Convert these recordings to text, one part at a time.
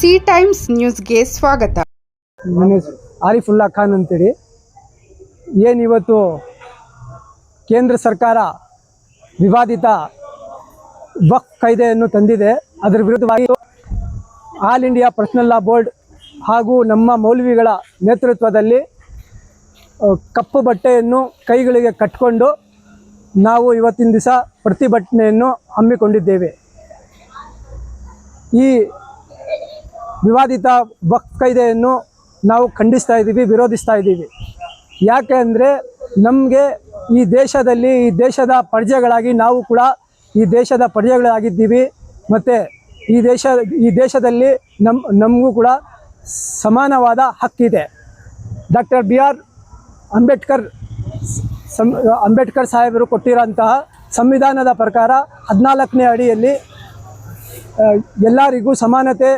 C times ನ್ಯೂಸ್ಗೆ ಸ್ವಾಗತ. ನನ್ನ ಹೆಸರು ಆರಿಫುಲ್ಲಾ ಖಾನ್ ಅಂತೇಳಿ. ಏನಿವತ್ತು ಕೇಂದ್ರ ಸರ್ಕಾರ ವಿವಾದಿತ ವಕ್ ಕಾಯ್ದೆಯನ್ನು ತಂದಿದೆ. ಅದರ ವಿರುದ್ಧವಾಗಿ all India personal law board ಹಾಗೂ ನಮ್ಮ ಮೌಲ್ವಿಗಳ ನೇತೃತ್ವದಲ್ಲಿ ಕಪ್ಪು ಬಟ್ಟೆಯನ್ನು ಕೈಗಳಿಗೆ ಕಟ್ಕೊಂಡು ನಾವು ಇವತ್ತಿನ ದಿವಸ ಪ್ರತಿಭಟನೆಯನ್ನು ಹಮ್ಮಿಕೊಂಡಿದ್ದೇವೆ. ಈ ವಿವಾದಿತ ವಕ್ಫ್ ಕಾಯ್ದೆಯನ್ನು ನಾವು ಖಂಡಿಸ್ತಾ ಇದ್ದೀವಿ, ವಿರೋಧಿಸ್ತಾ ಇದ್ದೀವಿ. ಯಾಕೆ ಅಂದರೆ ನಮಗೆ ಈ ದೇಶದಲ್ಲಿ, ಈ ದೇಶದ ಪ್ರಜೆಗಳಾಗಿ ನಾವು ಕೂಡ ಈ ದೇಶದ ಪ್ರಜೆಗಳಾಗಿದ್ದೀವಿ ಮತ್ತು ಈ ದೇಶ, ಈ ದೇಶದಲ್ಲಿ ನಮ್ಮ ನಮಗೂ ಕೂಡ ಸಮಾನವಾದ ಹಕ್ಕಿದೆ ಡಾಕ್ಟರ್ ಬಿ ಆರ್ ಅಂಬೇಡ್ಕರ್ ಸಂ ಅಂಬೇಡ್ಕರ್ ಸಾಹೇಬರು ಕೊಟ್ಟಿರೋಂತಹ ಸಂವಿಧಾನದ ಪ್ರಕಾರ ಹದಿನಾಲ್ಕನೇ ಅಡಿಯಲ್ಲಿ ಎಲ್ಲರಿಗೂ ಸಮಾನತೆ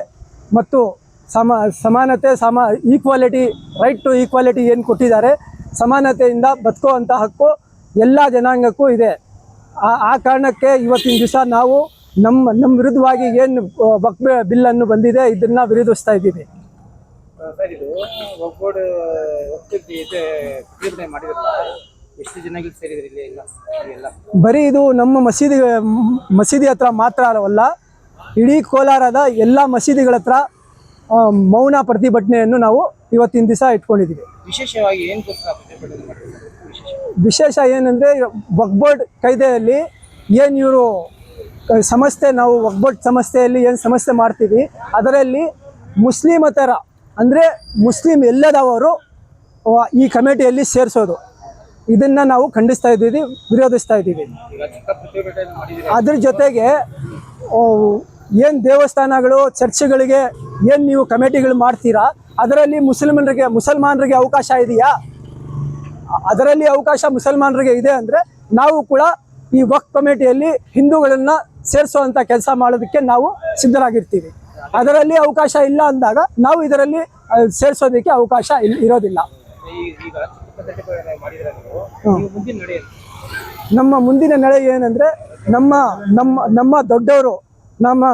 ಮತ್ತು ಸಮ ಸಮಾನತೆ ಸಮ ಈಕ್ವಾಲಿಟಿ ರೈಟ್ ಟು ಈಕ್ವಾಲಿಟಿ ಏನು ಕೊಟ್ಟಿದ್ದಾರೆ ಸಮಾನತೆಯಿಂದ ಬದುಕುವಂಥ ಹಕ್ಕು ಎಲ್ಲ ಜನಾಂಗಕ್ಕೂ ಇದೆ. ಆ ಕಾರಣಕ್ಕೆ ಇವತ್ತಿನ ದಿವಸ ನಾವು ನಮ್ಮ ನಮ್ಮ ವಿರುದ್ಧವಾಗಿ ಏನು ವಕ್ ಬಿಲ್ಲನ್ನು ಬಂದಿದೆ ಇದನ್ನು ವಿರೋಧಿಸ್ತಾ ಇದ್ದೀವಿ. ಸರ್ ಇದು ಒಗ್ಗೂಡ್ ಒಕ್ಕೂಟಿ ಇದೆ ಪ್ರತಿಭಟನೆ ಮಾಡಿದ್ರಲ್ಲ ಎಷ್ಟು ಜನ ಸೇರಿದ್ರಿ ಇಲ್ಲಿ ಎಲ್ಲ ಎಲ್ಲ? ಬರೀ ಇದು ನಮ್ಮ ಮಸೀದಿ ಮಸೀದಿ ಹತ್ರ ಮಾತ್ರ ಅಲ್ಲ ಇಡೀ ಕೋಲಾರದ ಎಲ್ಲ ಮಸೀದಿಗಳ ಹತ್ರ ಮೌನ ಪ್ರತಿಭಟನೆಯನ್ನು ನಾವು ಇವತ್ತಿನ ದಿವಸ ಇಟ್ಕೊಂಡಿದ್ದೀವಿ ವಿಶೇಷವಾಗಿ ಏನು ವಿಶೇಷ ಏನಂದ್ರೆ ವಕ್ಬೋರ್ಡ್ ಕಾಯ್ದೆಯಲ್ಲಿ ಏನು ಇವರು ಸಂಸ್ಥೆ ನಾವು ವಕ್ಬೋರ್ಡ್ ಸಂಸ್ಥೆಯಲ್ಲಿ ಏನು ಸಮಸ್ಯೆ ಮಾಡ್ತೀವಿ ಅದರಲ್ಲಿ ಮುಸ್ಲಿಮತರ ಅಂದರೆ ಮುಸ್ಲಿಂ ಎಲ್ಲದವರು ಈ ಕಮಿಟಿಯಲ್ಲಿ ಸೇರಿಸೋದು. ಇದನ್ನು ನಾವು ಖಂಡಿಸ್ತಾ ಇದ್ದೀವಿ ವಿರೋಧಿಸ್ತಾ ಇದ್ದೀವಿ. ಅದ್ರ ಜೊತೆಗೆ ಏನು ದೇವಸ್ಥಾನಗಳು, ಚರ್ಚ್ಗಳಿಗೆ, ಏನು ನೀವು ಕಮಿಟಿಗಳು ಮಾಡ್ತೀರಾ? ಅದರಲ್ಲಿ ಮುಸಲ್ಮಾನರಿಗೆ ಮುಸಲ್ಮಾನರಿಗೆ ಅವಕಾಶ ಇದೆಯಾ? ಅದರಲ್ಲಿ ಅವಕಾಶ ಮುಸಲ್ಮಾನರಿಗೆ ಇದೆ ಅಂದರೆ ನಾವು ಕೂಡ ಈ ವಕ್ ಕಮಿಟಿಯಲ್ಲಿ ಹಿಂದೂಗಳನ್ನು ಸೇರಿಸುವಂಥ ಕೆಲಸ ಮಾಡೋದಕ್ಕೆ ನಾವು ಸಿದ್ಧರಾಗಿರ್ತೀವಿ. ಅದರಲ್ಲಿ ಅವಕಾಶ ಇಲ್ಲ ಅಂದಾಗ ನಾವು ಇದರಲ್ಲಿ ಸೇರಿಸೋದಕ್ಕೆ ಅವಕಾಶ ಇರೋದಿಲ್ಲ. ನಮ್ಮ ಮುಂದಿನ ನಡೆ ಏನಂದರೆ ನಮ್ಮ ನಮ್ಮ ನಮ್ಮ ದೊಡ್ಡವರು ನಮ್ಮ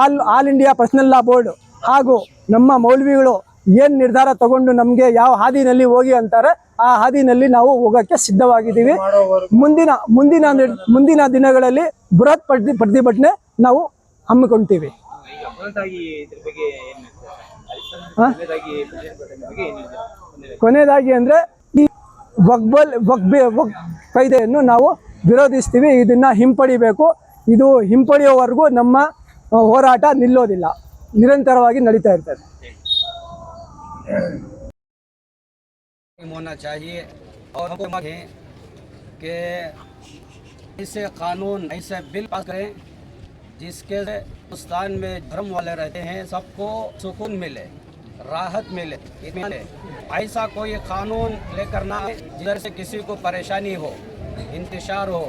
all all India personal law board ಹಾಗೂ ನಮ್ಮ ಮೌಲ್ವಿಗಳು ಏನು ನಿರ್ಧಾರ ತಗೊಂಡು ನಮಗೆ ಯಾವ ಹಾದಿನಲ್ಲಿ ಹೋಗಿ ಅಂತಾರೆ, ಆ ಹಾದಿನಲ್ಲಿ ನಾವು ಹೋಗೋಕ್ಕೆ ಸಿದ್ಧವಾಗಿದ್ದೀವಿ. ಮುಂದಿನ ಮುಂದಿನ ಮುಂದಿನ ದಿನಗಳಲ್ಲಿ ಬೃಹತ್ ಪ್ರತಿ, ಪ್ರತಿಭಟನೆ ನಾವು ಹಮ್ಮಿಕೊಳ್ತೀವಿ ಕೊನೆಯದಾಗಿ ಅಂದರೆ ಈ ವಕ್ಬಲ್, ವಕ್ಬೆ, ವಕ್ ಕಾಯ್ದೆಯನ್ನು ನಾವು ವಿರೋಧಿಸ್ತೀವಿ, ಇದನ್ನು ಹಿಂಪಡಿಬೇಕು. ಇದು ಹಿಂಪಡೆಯುವವರೆಗೂ ನಮ್ಮ ಆ, ಹೋರಾಟ ನಿಲ್ಲೋದಿಲ್ಲ ನಿರಂತರವಾಗಿ ನಡೀತಾ ಇರ್ತದೆ होना चाहिए और हमको मांग है कि ऐसे कानून ऐसे बिल पास करें जिसके से हिंदुस्तान में धर्म वाले रहते हैं सबको सुकून मिले राहत मिले इत्मीनान मिले। ऐसा कोई कानून लेकर ना आए जिधर से किसी को परेशानी हो इंतशार हो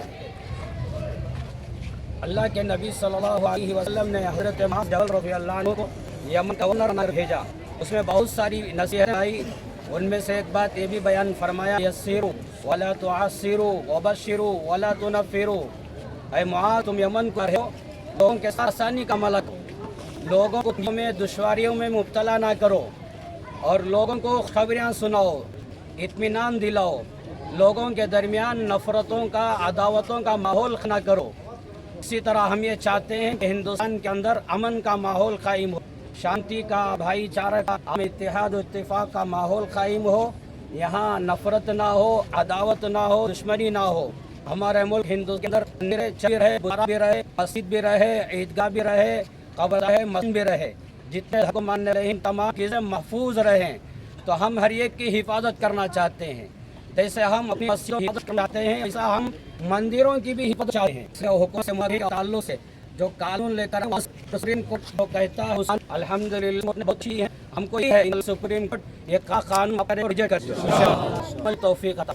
अल्लाह के नबी सल्लल्लाहु अलैहि वसल्लम ने हज़रत मुआज़ जबल अन्हु को यमन गवर्नर बनाकर भेजा। उसमें बहुत सारी नसीहतें आई। उनमें से एक बात ये भी बयान फरमाया, यस्सिरु वला तुआसिरु वबशिरु वला तुनफिरु। ऐ मुआज़, तुम यमन को रहे हो लोगों के साथ आसानी का मलक। लोगों को में, दुश्वारियों में मुब्तला ना करो और लोगों को खबरें सुनाओ, इत्मीनान दिलाओ। लोगों के दरमियान नफ़रतों का, अदावतों का माहौल ना करो। इसी तरह हम ये चाहते हैं कि हिंदुस्तान के अंदर अमन का माहौल कायम हो, शांति का भाईचारा का इतिहाद और इत्तेफाक का माहौल कायम हो। यहाँ नफरत ना हो, अदावत ना हो, दुश्मनी ना हो। हमारे मुल्क हिंदू के अंदर भी रहे भी रहे, मस्जिद भी रहे, ईदगाह भी रहे, कब्र रहे, मस्जिद भी रहे। जितने मानने रहे तमाम चीज़ें महफूज रहें तो हम हर एक की हिफाजत करना चाहते हैं। जैसे हम अपनी की चाहते हैं ऐसा हम मंदिरों की भी हिफाजत चाहते हैं। हुक्म से के ताल्लुक से जो कानून लेकर सुप्रीम कोर्ट को कहता है अल्हम्दुलिल्लाह बहुत अच्छी है। हमको ये है सुप्रीम कोर्ट ये का कानून रिजेक्ट कर दिया। तौफीक अता